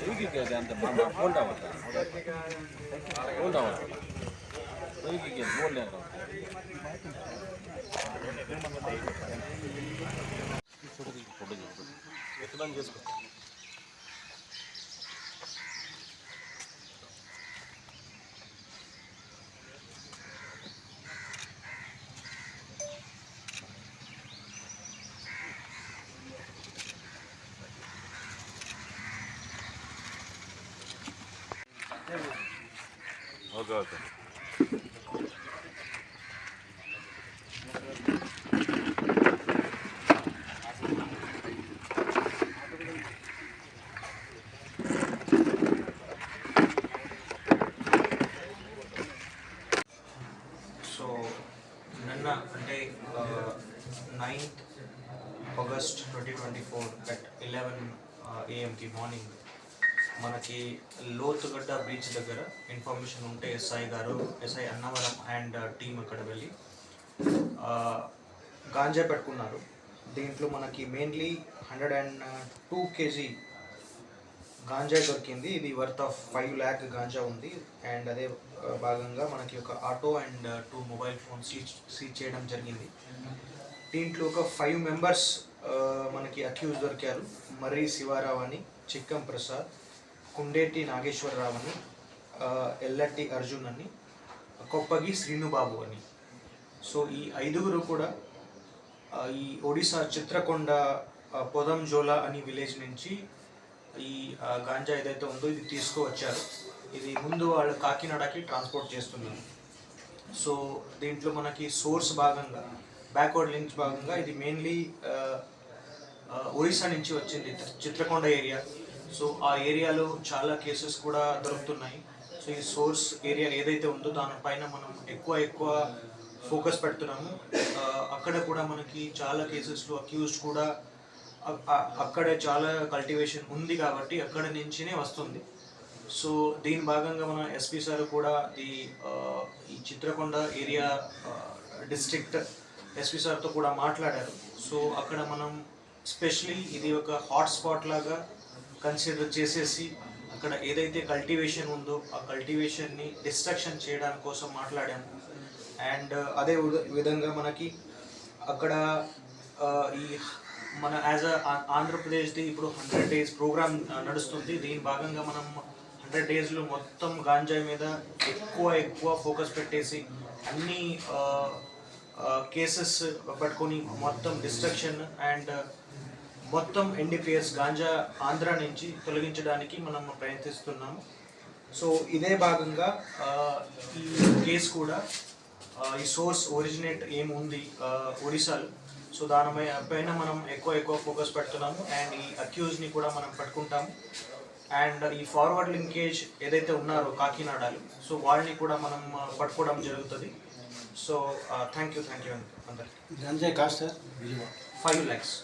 ಹೇಗೆ ಇದೆ ಅಂತ ಫೋನ್ ಆಗುತ್ತೆ ಫೋನ್ ಆಗುತ್ತೆ ಹೇಗೆ ಬೋಲ್ ఫోటో చేసుకో ఓకే ఓకే సో నిన్న అంటే ninth August twenty twenty four at eleven ఏఎంకి morning మనకి లోతుగడ్డ బీచ్ దగ్గర ఇన్ఫర్మేషన్ ఉంటే ఎస్ఐ గారు SI Annavaram and uh, team అక్కడ వెళ్ళి uh, గాంజా పెట్టుకున్నారు. దీంట్లో మనకి mainly hundred and two KG ganja దొరికింది. ఇది worth of five lakh ganja ఉంది. అండ్ అదే uh, భాగంగా మనకి ఒక auto and two mobile phone seize seize చేయడం జరిగింది. దీంట్లో ఒక ఫైవ్ మెంబర్స్ మనకి అక్యూజ్ దొరికారు. మర్రి శివారావు అని చిక్కం ప్రసాద్ కుండేటి నాగేశ్వరరావు అని ఎల్లట్టి అర్జున్ అని కొప్పగి శ్రీనుబాబు అని. సో ఈ ఐదుగురు కూడా ఈ ఒడిశా చిత్రకొండ పొదం జోలా అని విలేజ్ నుంచి ఈ గాంజా ఏదైతే ఉందో ఇది తీసుకువచ్చారు. ఇది ముందు వాళ్ళు కాకినాడకి ట్రాన్స్పోర్ట్ చేస్తున్నారు. సో దీంట్లో మనకి సోర్స్ భాగంగా బ్యాక్వర్డ్ లింక్స్ భాగంగా ఇది మెయిన్లీ ఒరిస్సా నుంచి వచ్చింది. చిత్రకొండ ఏరియా. సో ఆ ఏరియాలో చాలా కేసెస్ కూడా దొరుకుతున్నాయి. సో ఈ సోర్స్ ఏరియా ఏదైతే ఉందో దానిపైన మనం ఎక్కువ ఎక్కువ ఫోకస్ పెడుతున్నాము. అక్కడ కూడా మనకి చాలా కేసెస్లో అక్యూజ్డ్ కూడా అక్కడ చాలా కల్టివేషన్ ఉంది కాబట్టి అక్కడ నుంచినే వస్తుంది. సో దీని భాగంగా మన ఎస్పీ సార్ కూడా ఈ ఈ చిత్రకొండ ఏరియా డిస్ట్రిక్ట్ ఎస్పీ సార్తో కూడా మాట్లాడారు. సో అక్కడ మనం స్పెషలీ ఇది ఒక హాట్ స్పాట్ లాగా కన్సిడర్ చేసేసి అక్కడ ఏదైతే కల్టివేషన్ ఉందో ఆ కల్టివేషన్ని డిస్ట్రక్షన్ చేయడానికి కోసం మాట్లాడాము. అండ్ uh, అదే విధంగా మనకి అక్కడ uh, ఈ మన యాజ్ అ ఆంధ్రప్రదేశ్ది ఇప్పుడు హండ్రెడ్ డేస్ ప్రోగ్రామ్ నడుస్తుంది. దీని భాగంగా మనం హండ్రెడ్ డేస్లో మొత్తం గాంజాయి మీద ఎక్కువ ఎక్కువ ఫోకస్ పెట్టేసి అన్ని uh, కేసెస్ పట్టుకొని మొత్తం డిస్ట్రక్షన్ అండ్ మొత్తం ఎన్డీపీఎస్ గాంజా ఆంధ్ర నుంచి తొలగించడానికి మనం ప్రయత్నిస్తున్నాము. సో ఇదే భాగంగా ఈ కేసు కూడా ఈ సోర్స్ ఒరిజినేట్ ఏముంది ఒడిశాలో సో దాని పై- పైన మనం ఎక్కువ ఎక్కువ ఫోకస్ పెడుతున్నాము. అండ్ ఈ అక్యూజ్ని కూడా మనం పట్టుకుంటాము. అండ్ ఈ ఫార్వర్డ్ లింకేజ్ ఏదైతే ఉన్నారో కాకినాడలో సో వాళ్ళని కూడా మనం పట్టుకోవడం జరుగుతుంది. So thank you thank you అందరికి. గంజాయి కాస్ట్ సార్ ఫైవ్ ల్యాక్స్.